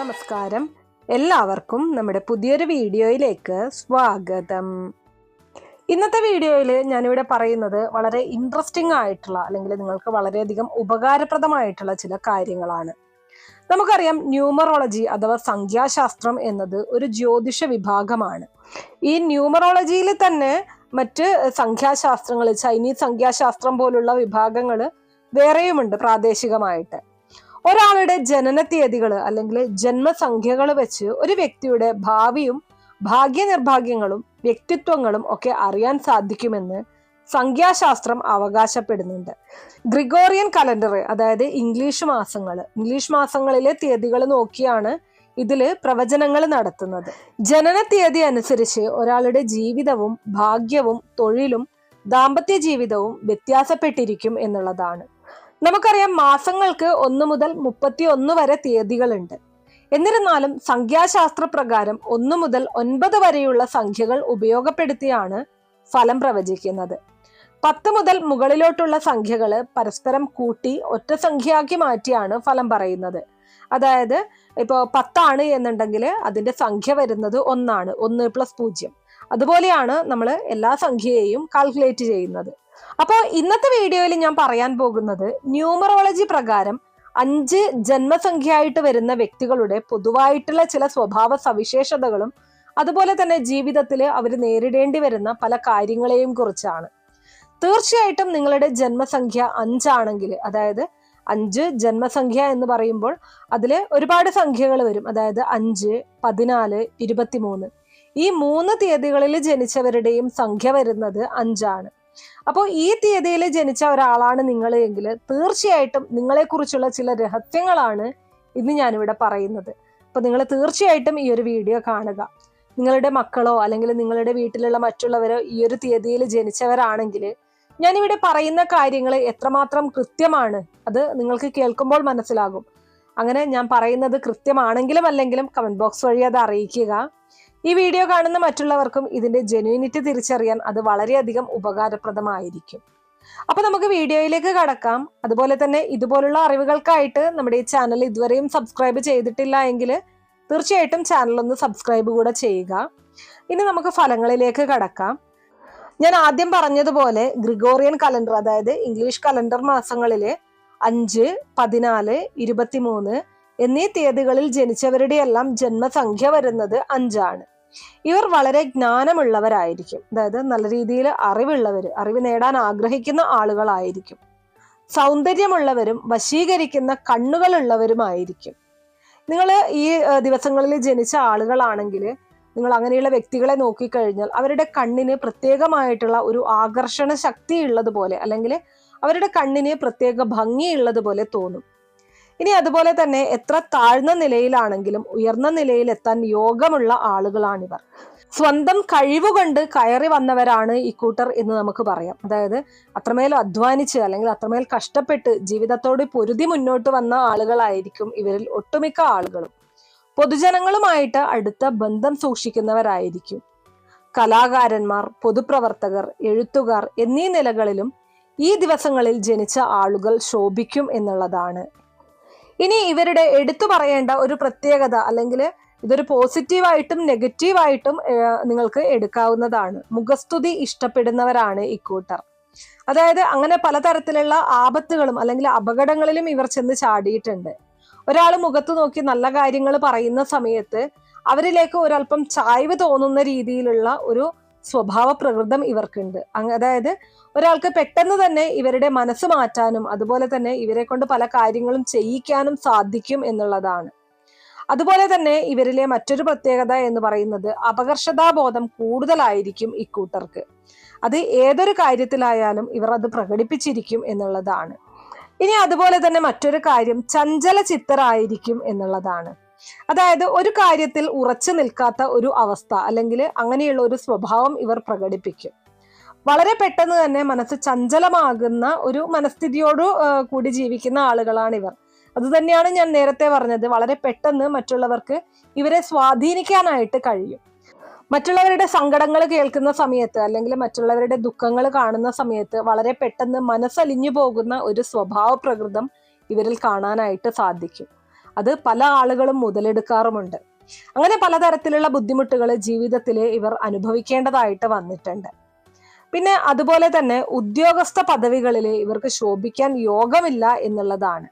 നമസ്കാരം. എല്ലാവർക്കും നമ്മുടെ പുതിയൊരു വീഡിയോയിലേക്ക് സ്വാഗതം. ഇന്നത്തെ വീഡിയോയിൽ ഞാനിവിടെ പറയുന്നത് വളരെ ഇൻട്രസ്റ്റിംഗ് ആയിട്ടുള്ള അല്ലെങ്കിൽ നിങ്ങൾക്ക് വളരെയധികം ഉപകാരപ്രദമായിട്ടുള്ള ചില കാര്യങ്ങളാണ്. നമുക്കറിയാം ന്യൂമറോളജി അഥവാ സംഖ്യാശാസ്ത്രം എന്നത് ഒരു ജ്യോതിഷ വിഭാഗമാണ്. ഈ ന്യൂമറോളജിയിൽ തന്നെ മറ്റ് സംഖ്യാശാസ്ത്രങ്ങൾ ചൈനീസ് സംഖ്യാശാസ്ത്രം പോലുള്ള വിഭാഗങ്ങൾ വേറെയുമുണ്ട് പ്രാദേശികമായിട്ട്. ഒരാളുടെ ജനന തീയതികൾ അല്ലെങ്കിൽ ജന്മസംഖ്യകൾ വെച്ച് ഒരു വ്യക്തിയുടെ ഭാവിയും ഭാഗ്യനിർഭാഗ്യങ്ങളും വ്യക്തിത്വങ്ങളും ഒക്കെ അറിയാൻ സാധിക്കുമെന്ന് സംഖ്യാശാസ്ത്രം അവകാശപ്പെടുന്നുണ്ട്. ഗ്രിഗോറിയൻ കലണ്ടർ അതായത് ഇംഗ്ലീഷ് മാസങ്ങൾ ഇംഗ്ലീഷ് മാസങ്ങളിലെ തീയതികൾ നോക്കിയാണ് ഇതിൽ പ്രവചനങ്ങൾ നടത്തുന്നത്. ജനന തീയതി അനുസരിച്ച് ഒരാളുടെ ജീവിതവും ഭാഗ്യവും തൊഴിലും ദാമ്പത്യ ജീവിതവും വ്യത്യാസപ്പെട്ടിരിക്കും എന്നുള്ളതാണ്. നമുക്കറിയാം മാസങ്ങൾക്ക് ഒന്ന് മുതൽ മുപ്പത്തി ഒന്ന് വരെ തീയതികളുണ്ട്. എന്നിരുന്നാലും സംഖ്യാശാസ്ത്ര പ്രകാരം ഒന്ന് മുതൽ ഒൻപത് വരെയുള്ള സംഖ്യകൾ ഉപയോഗപ്പെടുത്തിയാണ് ഫലം പ്രവചിക്കുന്നത്. പത്ത് മുതൽ മുകളിലോട്ടുള്ള സംഖ്യകൾ പരസ്പരം കൂട്ടി ഒറ്റ സംഖ്യയാക്കി മാറ്റിയാണ് ഫലം പറയുന്നത്. അതായത് ഇപ്പോൾ പത്താണ് എന്നുണ്ടെങ്കിൽ അതിന്റെ സംഖ്യ വരുന്നത് ഒന്നാണ് ഒന്ന് പ്ലസ് പൂജ്യം. അതുപോലെയാണ് നമ്മൾ എല്ലാ സംഖ്യയെയും കാൽക്കുലേറ്റ് ചെയ്യുന്നത്. അപ്പോൾ ഇന്നത്തെ വീഡിയോയിൽ ഞാൻ പറയാൻ പോകുന്നത് ന്യൂമറോളജി പ്രകാരം അഞ്ച് ജന്മസംഖ്യയായിട്ട് വരുന്ന വ്യക്തികളുടെ പൊതുവായിട്ടുള്ള ചില സ്വഭാവ സവിശേഷതകളും അതുപോലെ തന്നെ ജീവിതത്തിൽ അവർ നേരിടേണ്ടി വരുന്ന പല കാര്യങ്ങളെയും കുറിച്ചാണ്. തീർച്ചയായിട്ടും നിങ്ങളുടെ ജന്മസംഖ്യ അഞ്ചാണെങ്കിൽ അതായത് അഞ്ച് ജന്മസംഖ്യ എന്ന് പറയുമ്പോൾ അതിൽ ഒരുപാട് സംഖ്യകൾ വരും. അതായത് അഞ്ച് പതിനാല് ഇരുപത്തിമൂന്ന്. ഈ മൂന്ന് തീയതികളിൽ ജനിച്ചവരുടെയും സംഖ്യ വരുന്നത് അഞ്ചാണ്. അപ്പോൾ ഈ തീയതിയിൽ ജനിച്ച ഒരാളാണ് നിങ്ങൾ എങ്കിൽ തീർച്ചയായിട്ടും നിങ്ങളെക്കുറിച്ചുള്ള ചില രഹസ്യങ്ങളാണ് ഇന്ന് ഞാനിവിടെ പറയുന്നത്. അപ്പോൾ നിങ്ങൾ തീർച്ചയായിട്ടും ഈ ഒരു വീഡിയോ കാണുക. നിങ്ങളുടെ മക്കളോ അല്ലെങ്കിൽ നിങ്ങളുടെ വീട്ടിലുള്ള മറ്റുള്ളവരോ ഈ ഒരു തീയതിയിൽ ജനിച്ചവരാണെങ്കിൽ ഞാനിവിടെ പറയുന്ന കാര്യങ്ങൾ എത്രമാത്രം കൃത്യമാണ് അത് നിങ്ങൾക്ക് കേൾക്കുമ്പോൾ മനസ്സിലാകും. അങ്ങനെ ഞാൻ പറയുന്നത് കൃത്യമാണെങ്കിലും അല്ലെങ്കിലും കമന്റ് ബോക്സ് വഴി അത് അറിയിക്കുക. ഈ വീഡിയോ കാണുന്ന മറ്റുള്ളവർക്കും ഇതിന്റെ ജെന്യൂനിറ്റി തിരിച്ചറിയാൻ അത് വളരെയധികം ഉപകാരപ്രദമായിരിക്കും. അപ്പൊ നമുക്ക് വീഡിയോയിലേക്ക് കടക്കാം. അതുപോലെ തന്നെ ഇതുപോലുള്ള അറിവുകൾക്കായിട്ട് നമ്മുടെ ഈ ചാനൽ ഇതുവരെയും സബ്സ്ക്രൈബ് ചെയ്തിട്ടില്ല എങ്കിൽ തീർച്ചയായിട്ടും ചാനൽ ഒന്ന് സബ്സ്ക്രൈബ് കൂടെ ചെയ്യുക. ഇനി നമുക്ക് ഫലങ്ങളിലേക്ക് കടക്കാം. ഞാൻ ആദ്യം പറഞ്ഞതുപോലെ ഗ്രിഗോറിയൻ കലണ്ടർ അതായത് ഇംഗ്ലീഷ് കലണ്ടർ മാസങ്ങളിലെ അഞ്ച് പതിനാല് ഇരുപത്തിമൂന്ന് എന്നീ തീയതികളിൽ ജനിച്ചവരുടെ എല്ലാം ജന്മസംഖ്യ വരുന്നത് അഞ്ചാണ്. ഇവർ വളരെ ജ്ഞാനമുള്ളവരായിരിക്കും. അതായത് നല്ല രീതിയിൽ അറിവുള്ളവർ അറിവ് നേടാൻ ആഗ്രഹിക്കുന്ന ആളുകളായിരിക്കും. സൗന്ദര്യമുള്ളവരും വശീകരിക്കുന്ന കണ്ണുകളുള്ളവരുമായിരിക്കും. നിങ്ങൾ ഈ ദിവസങ്ങളിൽ ജനിച്ച ആളുകളാണെങ്കിൽ നിങ്ങൾ അങ്ങനെയുള്ള വ്യക്തികളെ നോക്കിക്കഴിഞ്ഞാൽ അവരുടെ കണ്ണിന് പ്രത്യേകമായിട്ടുള്ള ഒരു ആകർഷണ ശക്തി ഉള്ളതുപോലെ അല്ലെങ്കിൽ അവരുടെ കണ്ണിന് പ്രത്യേക ഭംഗിയുള്ളതുപോലെ തോന്നും. ഇനി അതുപോലെ തന്നെ എത്ര താഴ്ന്ന നിലയിലാണെങ്കിലും ഉയർന്ന നിലയിൽ എത്താൻ യോഗമുള്ള ആളുകളാണിവർ. സ്വന്തം കഴിവുകൊണ്ട് കയറി വന്നവരാണ് ഇക്കൂട്ടർ എന്ന് നമുക്ക് പറയാം. അതായത് അത്രമേൽ അധ്വാനിച്ച് അല്ലെങ്കിൽ അത്രമേൽ കഷ്ടപ്പെട്ട് ജീവിതത്തോട് പൊരുതി മുന്നോട്ട് വന്ന ആളുകളായിരിക്കും ഇവരിൽ ഒട്ടുമിക്ക ആളുകളും. പൊതുജനങ്ങളുമായിട്ട് അടുത്ത ബന്ധം സൂക്ഷിക്കുന്നവരായിരിക്കും. കലാകാരന്മാർ പൊതുപ്രവർത്തകർ എഴുത്തുകാർ എന്നീ നിലകളിലും ഈ ദിവസങ്ങളിൽ ജനിച്ച ആളുകൾ ശോഭിക്കും എന്നുള്ളതാണ്. ഇനി ഇവരുടെ എടുത്തു പറയേണ്ട ഒരു പ്രത്യേകത അല്ലെങ്കിൽ ഇതൊരു പോസിറ്റീവായിട്ടും നെഗറ്റീവായിട്ടും നിങ്ങൾക്ക് എടുക്കാവുന്നതാണ്. മുഖസ്തുതി ഇഷ്ടപ്പെടുന്നവരാണ് ഇക്കൂട്ടർ അതായത് അങ്ങനെ പലതരത്തിലുള്ള ആപത്തുകളും അല്ലെങ്കിൽ അപകടങ്ങളിലും ഇവർ ചെന്ന് ചാടിയിട്ടുണ്ട്. ഒരാൾ മുഖത്ത് നോക്കി നല്ല കാര്യങ്ങൾ പറയുന്ന സമയത്ത് അവരിലേക്ക് ഒരല്പം ചായ്വ് തോന്നുന്ന രീതിയിലുള്ള ഒരു സ്വഭാവ പ്രകൃതം ഇവർക്കുണ്ട് അതായത് ഒരാൾക്ക് പെട്ടെന്ന് തന്നെ ഇവരുടെ മനസ്സ് മാറ്റാനും അതുപോലെ തന്നെ ഇവരെ കൊണ്ട് പല കാര്യങ്ങളും ചെയ്യിക്കാനും സാധിക്കും എന്നുള്ളതാണ്. അതുപോലെ തന്നെ ഇവരിലെ മറ്റൊരു പ്രത്യേകത എന്ന് പറയുന്നത് അപകർഷതാബോധം കൂടുതലായിരിക്കും ഇക്കൂട്ടർക്ക്. അത് ഏതൊരു കാര്യത്തിലായാലും ഇവർ അത് പ്രകടിപ്പിച്ചിരിക്കും എന്നുള്ളതാണ്. ഇനി അതുപോലെ തന്നെ മറ്റൊരു കാര്യം ചഞ്ചല ചിത്തരായിരിക്കും എന്നുള്ളതാണ്. അതായത് ഒരു കാര്യത്തിൽ ഉറച്ചു നിൽക്കാത്ത ഒരു അവസ്ഥ അല്ലെങ്കിൽ അങ്ങനെയുള്ള ഒരു സ്വഭാവം ഇവർ പ്രകടിപ്പിക്കും. വളരെ പെട്ടെന്ന് തന്നെ മനസ്സ് ചഞ്ചലമാകുന്ന ഒരു മനസ്ഥിതിയോട് കൂടി ജീവിക്കുന്ന ആളുകളാണ് ഇവർ. അത് തന്നെയാണ് ഞാൻ നേരത്തെ പറഞ്ഞത്. വളരെ പെട്ടെന്ന് മറ്റുള്ളവർക്ക് ഇവരെ സ്വാധീനിക്കാനായിട്ട് കഴിയും. മറ്റുള്ളവരുടെ സങ്കടങ്ങൾ കേൾക്കുന്ന സമയത്ത് അല്ലെങ്കിൽ മറ്റുള്ളവരുടെ ദുഃഖങ്ങൾ കാണുന്ന സമയത്ത് വളരെ പെട്ടെന്ന് മനസ്സലിഞ്ഞു പോകുന്ന ഒരു സ്വഭാവ പ്രകൃതം ഇവരിൽ കാണാനായിട്ട് സാധിക്കും. അത് പല ആളുകളും മുതലെടുക്കാറുമുണ്ട്. അങ്ങനെ പലതരത്തിലുള്ള ബുദ്ധിമുട്ടുകൾ ജീവിതത്തിൽ ഇവർ അനുഭവിക്കേണ്ടതായിട്ട് വന്നിട്ടുണ്ട്. പിന്നെ അതുപോലെ തന്നെ ഉദ്യോഗസ്ഥ പദവികളിൽ ഇവർക്ക് ശോഭിക്കാൻ യോഗമില്ല എന്നുള്ളതാണ്.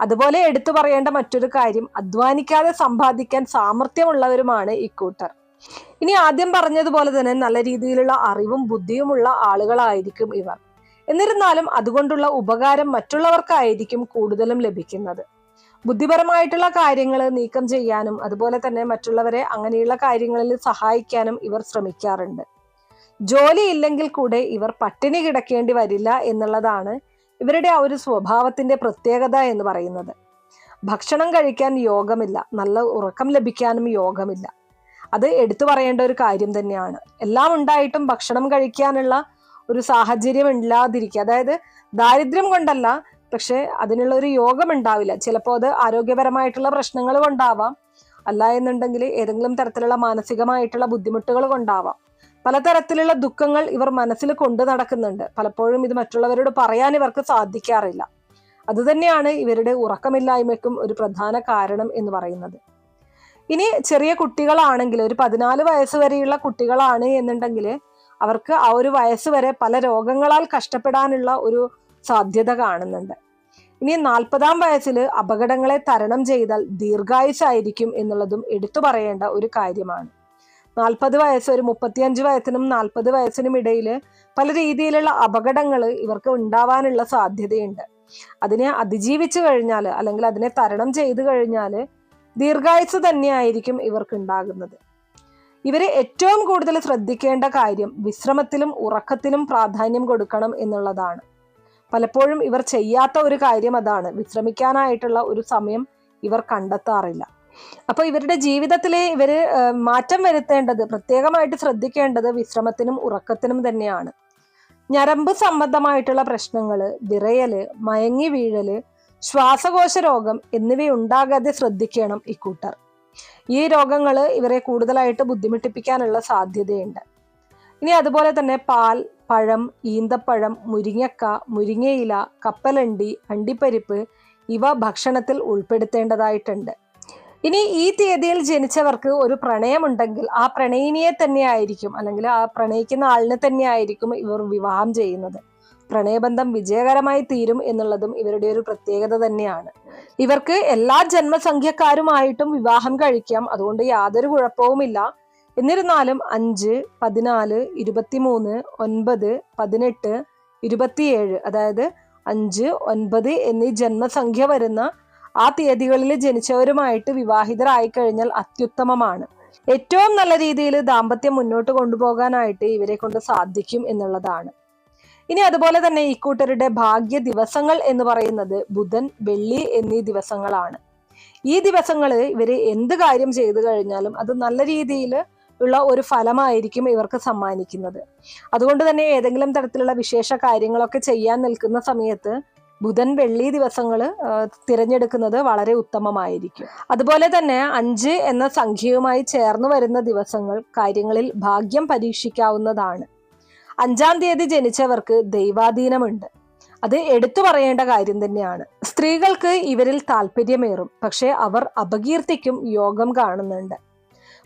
അതുപോലെ എടുത്തു പറയേണ്ട മറ്റൊരു കാര്യം അധ്വാനിക്കാതെ സമ്പാദിക്കാൻ സാമർഥ്യമുള്ളവരുമാണ് ഇക്കൂട്ടർ ഇനി ആദ്യം പറഞ്ഞതുപോലെ തന്നെ നല്ല രീതിയിലുള്ള അറിവും ബുദ്ധിയുമുള്ള ആളുകളായിരിക്കും ഇവർ. എന്നിരുന്നാലും അതുകൊണ്ടുള്ള ഉപകാരം മറ്റുള്ളവർക്കായിരിക്കും കൂടുതലും ലഭിക്കുന്നത്. ബുദ്ധിപരമായിട്ടുള്ള കാര്യങ്ങൾ നീക്കം ചെയ്യാനും അതുപോലെ തന്നെ മറ്റുള്ളവരെ അങ്ങനെയുള്ള കാര്യങ്ങളിൽ സഹായിക്കാനും ഇവർ ശ്രമിക്കാറുണ്ട്. ജോലി ഇല്ലെങ്കിൽ കൂടെ ഇവർ പട്ടിണി കിടക്കേണ്ടി വരില്ല എന്നുള്ളതാണ് ഇവരുടെ ആ ഒരു സ്വഭാവത്തിന്റെ പ്രത്യേകത എന്ന് പറയുന്നത്. ഭക്ഷണം കഴിക്കാൻ യോഗമില്ല നല്ല ഉറക്കം ലഭിക്കാനും യോഗമില്ല. അത് എടുത്തു പറയേണ്ട ഒരു കാര്യം തന്നെയാണ്. എല്ലാം ഉണ്ടായിട്ടും ഭക്ഷണം കഴിക്കാനുള്ള ഒരു സാഹചര്യം ഇല്ലാതിരിക്കുക. അതായത് ദാരിദ്ര്യം കൊണ്ടല്ല പക്ഷെ അതിനുള്ള ഒരു യോഗം ഉണ്ടാവില്ല ചിലപ്പോൾ അത് ആരോഗ്യപരമായിട്ടുള്ള പ്രശ്നങ്ങൾ കൊണ്ടാവാം അല്ല എന്നുണ്ടെങ്കിൽ ഏതെങ്കിലും തരത്തിലുള്ള മാനസികമായിട്ടുള്ള ബുദ്ധിമുട്ടുകൾ കൊണ്ടാവാം പലതരത്തിലുള്ള ദുഃഖങ്ങൾ ഇവർ മനസ്സിൽ കൊണ്ടു നടക്കുന്നുണ്ട്. പലപ്പോഴും ഇത് മറ്റുള്ളവരോട് പറയാൻ ഇവർക്ക് സാധിക്കാറില്ല. അതുതന്നെയാണ് ഇവരുടെ ഉറക്കമില്ലായ്മയ്ക്കും ഒരു പ്രധാന കാരണം എന്ന് പറയുന്നത്. ഇനി ചെറിയ കുട്ടികളാണെങ്കിൽ ഒരു പതിനാല് വയസ്സ് വരെയുള്ള കുട്ടികളാണ് എന്നുണ്ടെങ്കിൽ അവർക്ക് ആ ഒരു വയസ്സ് വരെ പല രോഗങ്ങളാൽ കഷ്ടപ്പെടാനുള്ള ഒരു സാധ്യത കാണുന്നുണ്ട്. ഇനി നാൽപ്പതാം വയസ്സിൽ അപകടങ്ങളെ തരണം ചെയ്താൽ ദീർഘായുസായിരിക്കും എന്നുള്ളതും എടുത്തു പറയേണ്ട ഒരു കാര്യമാണ്. നാൽപ്പത് വയസ്സ് ഒരു മുപ്പത്തിയഞ്ച് വയസ്സിനും നാൽപ്പത് വയസ്സിനും ഇടയിൽ പല രീതിയിലുള്ള അപകടങ്ങൾ ഇവർക്ക് ഉണ്ടാവാനുള്ള സാധ്യതയുണ്ട്. അതിനെ അതിജീവിച്ചു കഴിഞ്ഞാൽ അല്ലെങ്കിൽ അതിനെ തരണം ചെയ്തു കഴിഞ്ഞാൽ ദീർഘായുസ് തന്നെയായിരിക്കും ഇവർക്ക് ഉണ്ടാകുന്നത്. ഇവരെ ഏറ്റവും കൂടുതൽ ശ്രദ്ധിക്കേണ്ട കാര്യം വിശ്രമത്തിലും ഉറക്കത്തിലും പ്രാധാന്യം കൊടുക്കണം എന്നുള്ളതാണ്. പലപ്പോഴും ഇവർ ചെയ്യാത്ത ഒരു കാര്യം അതാണ്. വിശ്രമിക്കാനായിട്ടുള്ള ഒരു സമയം ഇവർ കണ്ടെത്താറില്ല. അപ്പൊ ഇവരുടെ ജീവിതത്തിലെ ഇവർ മാറ്റം വരുത്തേണ്ടത് പ്രത്യേകമായിട്ട് ശ്രദ്ധിക്കേണ്ടത് വിശ്രമത്തിനും ഉറക്കത്തിനും തന്നെയാണ്. ഞരമ്പ് സംബന്ധമായിട്ടുള്ള പ്രശ്നങ്ങൾ വിറയൽ മയങ്ങി വീഴൽ ശ്വാസകോശ രോഗം എന്നിവയുണ്ടാകാതെ ശ്രദ്ധിക്കണം ഇക്കൂട്ടർ ഈ രോഗങ്ങൾ ഇവരെ കൂടുതലായിട്ട് ബുദ്ധിമുട്ടിപ്പിക്കാനുള്ള സാധ്യതയുണ്ട്. ഇനി അതുപോലെ തന്നെ പാൽ പഴം ഈന്തപ്പഴം മുരിങ്ങക്ക മുരിങ്ങയില കപ്പലണ്ടി അണ്ടിപ്പരിപ്പ് ഇവ ഭക്ഷണത്തിൽ ഉൾപ്പെടുത്തേണ്ടതായിട്ടുണ്ട്. ഇനി ഈ തീയതിയിൽ ജനിച്ചവർക്ക് ഒരു പ്രണയമുണ്ടെങ്കിൽ ആ പ്രണയിനിയെ തന്നെയായിരിക്കും അല്ലെങ്കിൽ ആ പ്രണയിക്കുന്ന ആളിനെ തന്നെയായിരിക്കും ഇവർ വിവാഹം ചെയ്യുന്നത്. പ്രണയബന്ധം വിജയകരമായി തീരും എന്നുള്ളതും ഇവരുടെ ഒരു പ്രത്യേകത തന്നെയാണ്. ഇവർക്ക് എല്ലാ ജന്മസംഖ്യക്കാരുമായിട്ടും വിവാഹം കഴിക്കാം. അതുകൊണ്ട് യാതൊരു കുഴപ്പവുമില്ല. എന്നിരുന്നാലും അഞ്ച് പതിനാല് ഇരുപത്തിമൂന്ന് ഒൻപത് പതിനെട്ട് ഇരുപത്തിയേഴ് അതായത് അഞ്ച് ഒൻപത് എന്നീ ജന്മസംഖ്യ വരുന്ന ആ തീയതികളിൽ ജനിച്ചവരുമായിട്ട് വിവാഹിതരായി കഴിഞ്ഞാൽ അത്യുത്തമമാണ്. ഏറ്റവും നല്ല രീതിയിൽ ദാമ്പത്യം മുന്നോട്ട് കൊണ്ടുപോകാനായിട്ട് ഇവരെ കൊണ്ട് സാധിക്കും എന്നുള്ളതാണ്. ഇനി അതുപോലെ തന്നെ ഇക്കൂട്ടരുടെ ഭാഗ്യ ദിവസങ്ങൾ എന്ന് പറയുന്നത് ബുധൻ വെള്ളി എന്നീ ദിവസങ്ങളാണ്. ഈ ദിവസങ്ങളിൽ ഇവർ എന്ത് കാര്യം ചെയ്തു കഴിഞ്ഞാലും അത് നല്ല രീതിയിൽ ഉള്ള ഒരു ഫലമായിരിക്കും ഇവർക്ക് സമ്മാനിക്കുന്നത്. അതുകൊണ്ട് തന്നെ ഏതെങ്കിലും തരത്തിലുള്ള വിശേഷ കാര്യങ്ങളൊക്കെ ചെയ്യാൻ നിൽക്കുന്ന സമയത്ത് ബുധൻ വെള്ളി ദിവസങ്ങൾ തിരഞ്ഞെടുക്കുന്നത് വളരെ ഉത്തമമായിരിക്കും. അതുപോലെ തന്നെ അഞ്ച് എന്ന സംഖ്യയുമായി ചേർന്ന് വരുന്ന ദിവസങ്ങൾ കാര്യങ്ങളിൽ ഭാഗ്യം പരീക്ഷിക്കാവുന്നതാണ്. അഞ്ചാം തീയതി ജനിച്ചവർക്ക് ദൈവാധീനമുണ്ട്. അത് എടുത്തു പറയേണ്ട കാര്യം തന്നെയാണ്. സ്ത്രീകൾക്ക് ഇവരിൽ താല്പര്യമേറും പക്ഷേ അവർ അപകീർത്തിക്കും യോഗം കാണുന്നുണ്ട്.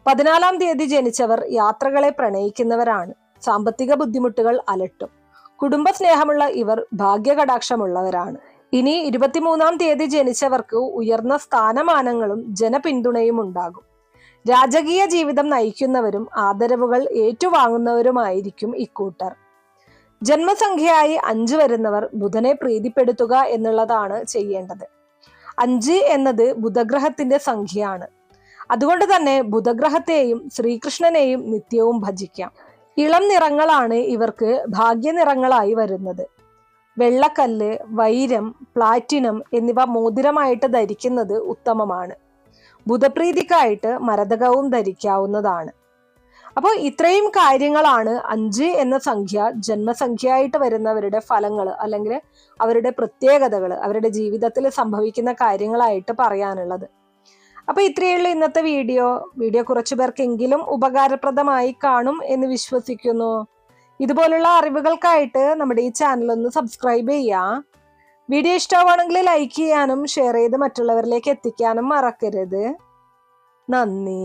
പതിനാലാം തീയതി ജനിച്ചവർ യാത്രകളെ പ്രണയിക്കുന്നവരാണ്. സാമ്പത്തിക ബുദ്ധിമുട്ടുകൾ അലട്ടും. കുടുംബ സ്നേഹമുള്ള ഇവർ ഭാഗ്യകടാക്ഷമുള്ളവരാണ്. ഇനി ഇരുപത്തിമൂന്നാം തീയതി ജനിച്ചവർക്ക് ഉയർന്ന സ്ഥാനമാനങ്ങളും ജനപിന്തുണയും ഉണ്ടാകും. രാജകീയ ജീവിതം നയിക്കുന്നവരും ആദരവുകൾ ഏറ്റുവാങ്ങുന്നവരുമായിരിക്കും ഇക്കൂട്ടർ. ജന്മസംഖ്യയായി അഞ്ച് വരുന്നവർ ബുധനെ പ്രീതിപ്പെടുത്തുക എന്നുള്ളതാണ് ചെയ്യേണ്ടത്. അഞ്ച് എന്നത് ബുധഗ്രഹത്തിന്റെ സംഖ്യയാണ്. അതുകൊണ്ട് തന്നെ ബുധഗ്രഹത്തെയും ശ്രീകൃഷ്ണനെയും നിത്യവും ഭജിക്കാം. ഇളം നിറങ്ങളാണ് ഇവർക്ക് ഭാഗ്യനിറങ്ങളായി വരുന്നത്. വെള്ളക്കല്ല് വൈരം പ്ലാറ്റിനം എന്നിവ മോതിരമായിട്ട് ധരിക്കുന്നത് ഉത്തമമാണ്. ബുധപ്രീതിക്കായിട്ട് മരതകവും ധരിക്കാവുന്നതാണ്. അപ്പോൾ ഇത്രയും കാര്യങ്ങളാണ് അഞ്ച് എന്ന സംഖ്യ ജന്മസംഖ്യയായിട്ട് വരുന്നവരുടെ ഫലങ്ങൾ അല്ലെങ്കിൽ അവരുടെ പ്രത്യേകതകൾ അവരുടെ ജീവിതത്തിൽ സംഭവിക്കുന്ന കാര്യങ്ങളായിട്ട് പറയാനുള്ളത്. അപ്പൊ ഇത്രയുള്ള ഇന്നത്തെ വീഡിയോ. വീഡിയോ കുറച്ചു പേർക്കെങ്കിലും ഉപകാരപ്രദമായി കാണും എന്ന് വിശ്വസിക്കുന്നു. ഇതുപോലുള്ള അറിവുകൾക്കായിട്ട് നമ്മുടെ ഈ ചാനൽ ഒന്ന് സബ്സ്ക്രൈബ് ചെയ്യുക വീഡിയോ ഇഷ്ടമാണെങ്കിൽ ലൈക്ക് ചെയ്യാനും ഷെയർ ചെയ്ത് മറ്റുള്ളവരിലേക്ക് എത്തിക്കാനും മറക്കരുത്. നന്ദി.